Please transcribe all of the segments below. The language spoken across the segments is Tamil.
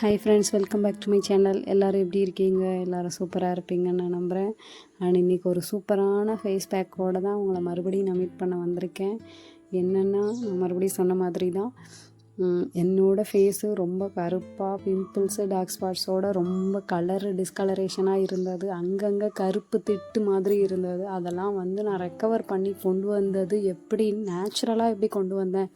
Hi friends welcome back to my channel எல்லோரும் எப்படி இருக்கீங்க? எல்லோரும் சூப்பராக இருப்பீங்கன்னு நான் நம்புகிறேன் அண்ட் இன்றைக்கி ஒரு சூப்பரான ஃபேஸ் பேக்கோடு தான் உங்களை மறுபடியும் நான் மீட் பண்ண வந்திருக்கேன். என்னென்னா நான் மறுபடியும் சொன்ன மாதிரி தான் என்னோட ஃபேஸு ரொம்ப கருப்பாக பிம்பிள்ஸு டார்க் ஸ்பாட்ஸோட ரொம்ப கலரு டிஸ்கலரேஷனாக இருந்தது. அங்கங்கே கருப்பு திட்டு மாதிரி இருந்தது. அதெல்லாம் வந்து நான் ரெக்கவர் பண்ணி கொண்டு வந்தது எப்படி? நேச்சுரலாக எப்படி கொண்டு வந்தேன்?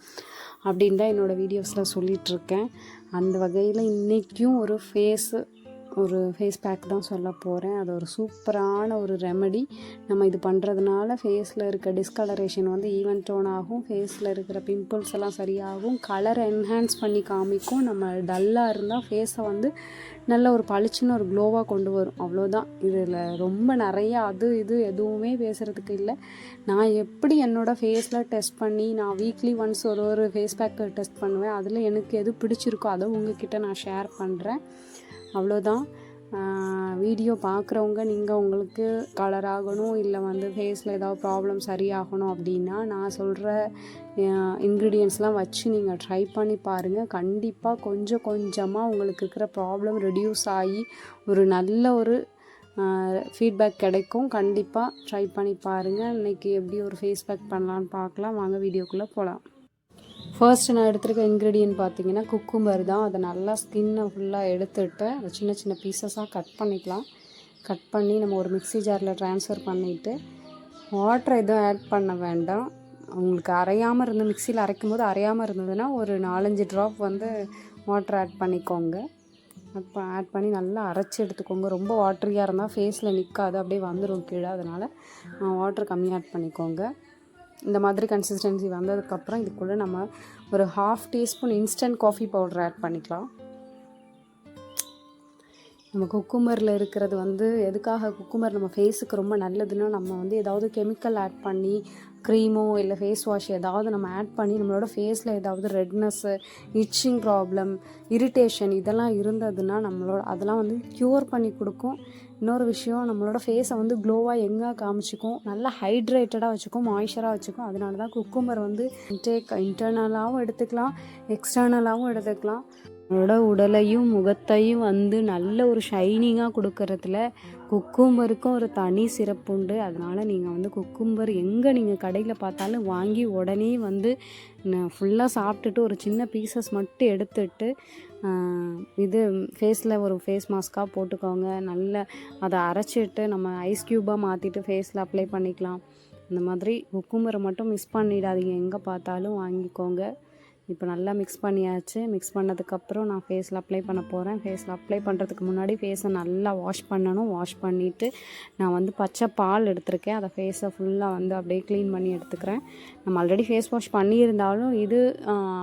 அப்படின்னு தான் என்னோடய வீடியோஸில் சொல்லிகிட்ருக்கேன் அந்த வகையில் இன்றைக்கும் ஒரு ஃபேஸு ஒரு ஃபேஸ் பேக் தான் சொல்ல போகிறேன் அது ஒரு சூப்பரான ஒரு ரெமடி நம்ம இது பண்ணுறதுனால ஃபேஸில் இருக்க டிஸ்கலரேஷன் வந்து ஈவன் டோன் ஆகும். ஃபேஸில் இருக்கிற பிம்பிள்ஸ் எல்லாம் சரியாகும். கலரை என்ஹான்ஸ் பண்ணி காமிக்கும். நம்ம டல்லாக இருந்தால் ஃபேஸை வந்து நல்ல ஒரு பளிச்சுன்னு ஒரு க்ளோவாக கொண்டு வரும். அவ்வளோதான் இதில் ரொம்ப நிறையா அது இது எதுவுமே பேசுகிறதுக்கு இல்லை. நான் எப்படி என்னோடய ஃபேஸில் டெஸ்ட் பண்ணி நான் வீக்லி ஒன்ஸ் ஒரு ஒரு ஃபேஸ் பேக் டெஸ்ட் பண்ணுவேன். அதில் எனக்கு எது பிடிச்சிருக்கோ அதை உங்ககிட்ட நான் ஷேர் பண்ணுறேன் அவ்வளோதான் வீடியோ பார்க்குறவங்க நீங்கள் உங்களுக்கு கலர் ஆகணும் இல்லை வந்து ஃபேஸில் ஏதாவது ப்ராப்ளம் சரியாகணும் அப்படின்னா நான் சொல்கிற இன்க்ரீடியன்ஸ்லாம் வச்சு நீங்கள் ட்ரை பண்ணி பாருங்கள் கண்டிப்பாக கொஞ்சம் கொஞ்சமாக உங்களுக்கு இருக்கிற ப்ராப்ளம் ரெடியூஸ் ஆகி ஒரு நல்ல ஒரு ஃபீட்பேக் கிடைக்கும். கண்டிப்பாக ட்ரை பண்ணி பாருங்கள் இன்றைக்கி எப்படி ஒரு ஃபேஸ் பேக் பண்ணலான்னு பார்க்கலாம் வாங்க வீடியோக்குள்ளே போகலாம் ஃபர்ஸ்ட் நான் எடுத்துருக்க இன்க்ரீடியன்ட் பார்த்தீங்கன்னா குக்கும்பர் தான். அதை நல்லா ஸ்கின்னை ஃபுல்லாக எடுத்துட்டு அதை சின்ன சின்ன பீசஸாக கட் பண்ணிக்கலாம். கட் பண்ணி நம்ம ஒரு மிக்ஸி ஜாரில் ட்ரான்ஸ்ஃபர் பண்ணிவிட்டு வாட்டர் எதுவும் ஆட் பண்ண வேண்டாம். உங்களுக்கு அரையாமல் இருந்து மிக்சியில் அரைக்கும் போது அரையாமல் இருந்ததுன்னா ஒரு நாலஞ்சு ட்ராப் வந்து வாட்டர் ஆட் பண்ணிக்கோங்க. அப்போ ஆட் பண்ணி நல்லா அரைச்சி எடுத்துக்கோங்க. ரொம்ப வாட்டரியாக இருந்தால் ஃபேஸில் நிற்காது அப்படியே வந்துடும் கீழே. அதனால் வாட்டர் கம்மியாக ஆட் பண்ணிக்கோங்க. இந்த மாதிரி கன்சிஸ்டன்சி வந்ததுக்கப்புறம் இதுக்குள்ளே நம்ம ஒரு half teaspoon instant coffee powder add பண்ணிக்கலாம். நம்ம குக்குமரில் இருக்கிறது வந்து எதுக்காக குக்குமர் நம்ம ஃபேஸுக்கு ரொம்ப நல்லதுன்னா நம்ம வந்து ஏதாவது கெமிக்கல் ஆட் பண்ணி க்ரீமோ இல்லை ஃபேஸ் வாஷ் ஏதாவது நம்ம ஆட் பண்ணி நம்மளோட ஃபேஸில் ஏதாவது ரெட்னஸ்ஸு இச்சிங் ப்ராப்ளம் இரிட்டேஷன் இதெல்லாம் இருந்ததுன்னா நம்மளோட அதெல்லாம் வந்து க்யூர் பண்ணி கொடுக்கும். இன்னொரு விஷயம் நம்மளோட ஃபேஸை வந்து க்ளோவாக எங்கே காமிச்சிக்கும்? நல்லா ஹைட்ரேட்டடாக வச்சுக்கும் மாய்ஸ்சராக வச்சுக்கும். அதனால தான் குக்கும்பர் வந்து இன்டேக் இன்டர்னலாகவும் எடுத்துக்கலாம் எக்ஸ்டர்னலாகவும் எடுத்துக்கலாம். நம்மளோட உடலையும் முகத்தையும் வந்து நல்ல ஒரு ஷைனிங்காக கொடுக்கறதுல குக்கும்பருக்கும் ஒரு தனி சிறப்பு உண்டு. அதனால் நீங்கள் வந்து குக்கும்பர் எங்கே நீங்கள் கடையில் பார்த்தாலும் வாங்கி உடனே வந்து ஃபுல்லாக சாப்பிட்டுட்டு ஒரு சின்ன பீசஸ் மட்டும் எடுத்துட்டு இது ஃபேஸில் ஒரு ஃபேஸ் மாஸ்க்காக போட்டுக்கோங்க. நல்ல அதை அரைச்சிட்டு நம்ம ஐஸ் க்யூபாக மாற்றிட்டு ஃபேஸில் அப்ளை பண்ணிக்கலாம். இந்த மாதிரி குக்கும்பரை மட்டும் மிஸ் பண்ணிடாதீங்க. எங்கே பார்த்தாலும் வாங்கிக்கோங்க. இப்போ நல்லா மிக்ஸ் பண்ணியாச்சு. மிக்ஸ் பண்ணதுக்கப்புறம் நான் ஃபேஸில் அப்ளை பண்ண போகிறேன் ஃபேஸில் அப்ளை பண்ணுறதுக்கு முன்னாடி ஃபேஸை நல்லா வாஷ் பண்ணணும். வாஷ் பண்ணிவிட்டு நான் வந்து பச்சை பால் எடுத்திருக்கேன். அதை ஃபேஸை ஃபுல்லாக வந்து அப்படியே க்ளீன் பண்ணி எடுத்துக்கிறேன். நம்ம ஆல்ரெடி ஃபேஸ் வாஷ் பண்ணியிருந்தாலும் இது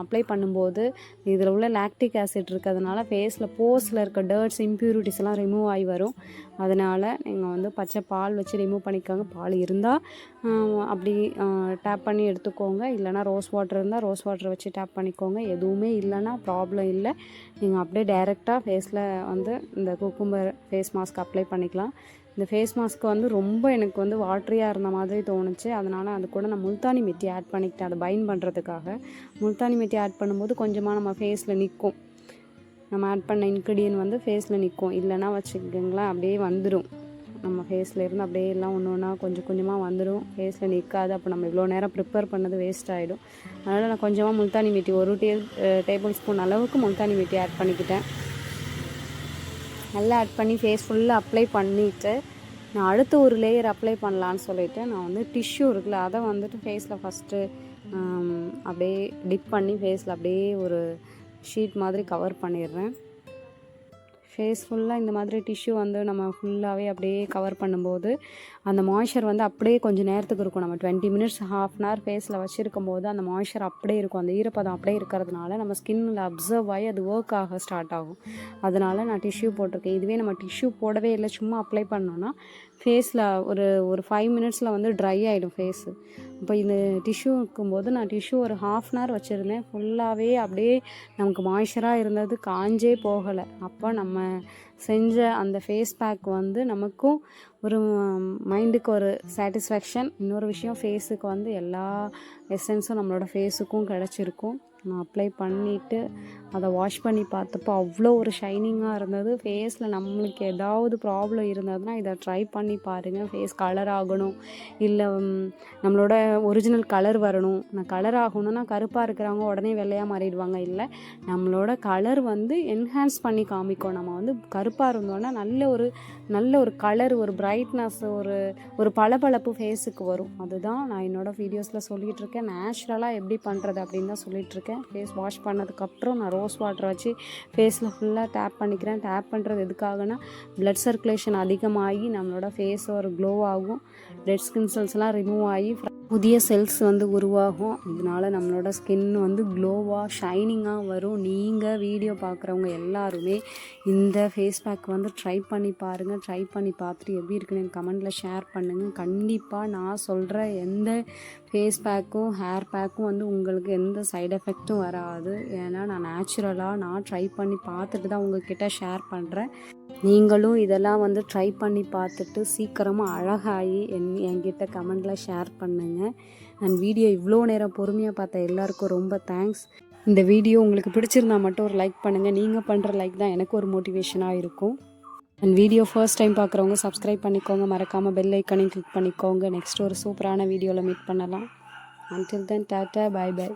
அப்ளை பண்ணும்போது இதில் உள்ள லாக்டிக் ஆசிட் இருக்கிறதுனால ஃபேஸில் போஸில் இருக்க டர்ட்ஸ் இம்ப்யூரிட்டிஸ் எல்லாம் ரிமூவ் ஆகி வரும். அதனால் நீங்கள் வந்து பச்சை பால் வச்சு ரிமூவ் பண்ணிக்கோங்க. பால் இருந்தால் அப்படி டேப் பண்ணி எடுத்துக்கோங்க. இல்லைனா ரோஸ் வாட்டர் இருந்தால் ரோஸ் வாட்டர் வச்சு டேப் பண்ணிக்கோங்க. எதுவுமே இல்லைன்னா ப்ராப்ளம் இல்லை. நீங்கள் அப்படியே டைரெக்டாக ஃபேஸில் வந்து இந்த குக்கும்பர் ஃபேஸ் மாஸ்க் அப்ளை பண்ணிக்கலாம். இந்த ஃபேஸ் மாஸ்க்கு வந்து ரொம்ப எனக்கு வந்து வாட்ரியாக இருந்த மாதிரி தோணுச்சு. அதனால் அது கூட நான் முல்தானி மெட்டி ஆட் பண்ணிக்கிட்டேன். அதை பைன் பண்ணுறதுக்காக முல்தானி மெட்டி ஆட் பண்ணும்போது கொஞ்சமாக நம்ம ஃபேஸில் நிற்கும் நம்ம ஆட் பண்ண இன்க்ரீடியன்ட் வந்து ஃபேஸில் நிற்கும் இல்லைன்னா வச்சுக்கோங்களேன் அப்படியே வந்துடும் நம்ம ஃபேஸில் இருந்து அப்படியே எல்லாம் ஒன்று ஒன்றா கொஞ்சம் கொஞ்சமாக வந்துடும் ஃபேஸில் நிற்காது அப்போ நம்ம இவ்வளோ நேரம் ப்ரிப்பேர் பண்ணது வேஸ்ட் ஆகிடும் அதனால் நான் கொஞ்சமாக முல்தானி மீட்டி ஒரு டே டேபிள் ஸ்பூன் அளவுக்கு முல்தானி மீட்டி ஆட் பண்ணிக்கிட்டேன். நல்லா ஆட் பண்ணி ஃபேஸ் ஃபுல்லாக அப்ளை பண்ணிவிட்டு நான் அடுத்த ஒரு லேயர் அப்ளை பண்ணலான்னு சொல்லிவிட்டு நான் வந்து டிஷ்யூ இருக்குல்ல அதை வந்துட்டு ஃபேஸில் ஃபஸ்ட்டு அப்படியே டிப் பண்ணி ஃபேஸில் அப்படியே ஒரு ஷீட் மாதிரி கவர் பண்ணிடுறேன். ஃபேஸ் ஃபுல்லாக இந்த மாதிரி டிஷ்யூ வந்து நம்ம ஃபுல்லாகவே அப்படியே கவர் பண்ணும்போது அந்த மாய்ஸ்சர் வந்து அப்படியே கொஞ்சம் நேரத்துக்கு இருக்கும். நம்ம twenty minutes half an hour ஃபேஸில் வச்சுருக்கும் போது அந்த மாய்ஸ்சர் அப்படியே இருக்கும். அந்த ஈரப்பதம் அப்படியே இருக்கிறதுனால நம்ம ஸ்கின்னில் அப்சர்வ் ஆகி அது ஒர்க் ஆக ஸ்டார்ட் ஆகும். அதனால் நான் டிஷ்யூ போட்டிருக்கேன். இதுவே நம்ம டிஷ்யூ போடவே இல்லை. சும்மா அப்ளை பண்ணோன்னா ஃபேஸில் ஒரு ஒரு ஃபைவ் மினிட்ஸில் வந்து ட்ரை ஆகிடும் ஃபேஸு இப்போ இந்த டிஷ்யூ இருக்கும்போது நான் டிஷ்யூ ஒரு ஹாஃப் அன் ஹவர் வச்சுருந்தேன். ஃபுல்லாகவே அப்படியே நமக்கு மாய்ஸ்சராக இருந்தது காஞ்சே போகலை. அப்போ நம்ம செஞ்ச அந்த ஃபேஸ் பேக் வந்து நமக்கும் ஒரு மைண்டுக்கு ஒரு சாட்டிஸ்ஃபேக்ஷன் இன்னொரு விஷயம் ஃபேஸுக்கு வந்து எல்லா எசன்ஸும் நம்மளோட ஃபேஸுக்கும் கிடச்சிருக்கும். நான் அப்ளை பண்ணிவிட்டு அதை வாஷ் பண்ணி பார்த்தப்போ அவ்வளோ ஒரு ஷைனிங்காக இருந்தது. ஃபேஸில் நம்மளுக்கு ஏதாவது ப்ராப்ளம் இருந்ததுன்னா இதை ட்ரை பண்ணி பாருங்கள் ஃபேஸ் கலர் ஆகணும். இல்லை நம்மளோட ஒரிஜினல் கலர் வரணும். நான் கலர் ஆகணும்னா கருப்பாக இருக்கிறவங்க உடனே வெள்ளையாக மாறிடுவாங்க. இல்லை நம்மளோட கலர் வந்து என்ஹான்ஸ் பண்ணி காமிக்கும். நம்ம வந்து கருப்பாக இருந்தோன்னா நல்ல ஒரு நல்ல ஒரு கலர் ஒரு பிரைட்னஸ் ஒரு ஒரு பளபளப்பு ஃபேஸுக்கு வரும். அதுதான் நான் என்னோடய வீடியோஸில் சொல்லிகிட்டு இருக்கேன். நேச்சுரலாக எப்படி பண்ணுறது அப்படின்னு தான் சொல்லிகிட்ருக்கேன் இருக்கேன். ஃபேஸ் வாஷ் பண்ணதுக்கப்புறம் நான் ரோஸ் வாட்டர் வச்சு ஃபேஸில் ஃபுல்லாக டேப் பண்ணிக்கிறேன். டேப் பண்ணுறது எதுக்காகனா பிளட் சர்க்குலேஷன் அதிகமாகி நம்மளோட ஃபேஸ் ஒரு க்ளோ ஆகும். டெட் ஸ்கின் செல்ஸ்லாம் ரிமூவ் ஆகி புதிய செல்ஸ் வந்து உருவாகும். இதனால் நம்மளோட ஸ்கின் வந்து க்ளோவாக ஷைனிங்காக வரும். நீங்கள் வீடியோ பார்க்குறவங்க எல்லாருமே இந்த ஃபேஸ் பேக் வந்து ட்ரை பண்ணி பாருங்கள் ட்ரை பண்ணி பார்த்துட்டு எப்படி இருக்குன்னு எனக்கு கமெண்ட்டில் ஷேர் பண்ணுங்கள் கண்டிப்பாக நான் சொல்கிற எந்த ஃபேஸ் பேக்கும் ஹேர் பேக்கும் வந்து உங்களுக்கு எந்த சைடு எஃபெக்ட்டும் வராது. ஏன்னா நான் நேச்சுரலாக நான் ட்ரை பண்ணி பார்த்துட்டு தான் உங்ககிட்ட ஷேர் பண்ணுறேன் நீங்களும் இதெல்லாம் வந்து ட்ரை பண்ணி பார்த்துட்டு சீக்கிரமாக அழகாகி என் என்கிட்ட கமெண்டில் ஷேர் பண்ணுங்கள் அண்ட் வீடியோ இவ்வளோ நேரம் பொறுமையாக பார்த்த எல்லாருக்கும் ரொம்ப தேங்க்ஸ் இந்த வீடியோ உங்களுக்கு பிடிச்சிருந்தா மட்டும் ஒரு லைக் பண்ணுங்கள் நீங்கள் பண்ணுற லைக் தான் எனக்கு ஒரு மோட்டிவேஷனாக இருக்கும். அண்ட் வீடியோ ஃபர்ஸ்ட் டைம் பார்க்குறவங்க சப்ஸ்கிரைப் பண்ணிக்கோங்க. மறக்காமல் பெல் ஐக்கனையும் கிளிக் பண்ணிக்கோங்க. நெக்ஸ்ட் ஒரு சூப்பரான வீடியோவில் மீட் பண்ணலாம். Until தென் டாட்டா பாய் பாய்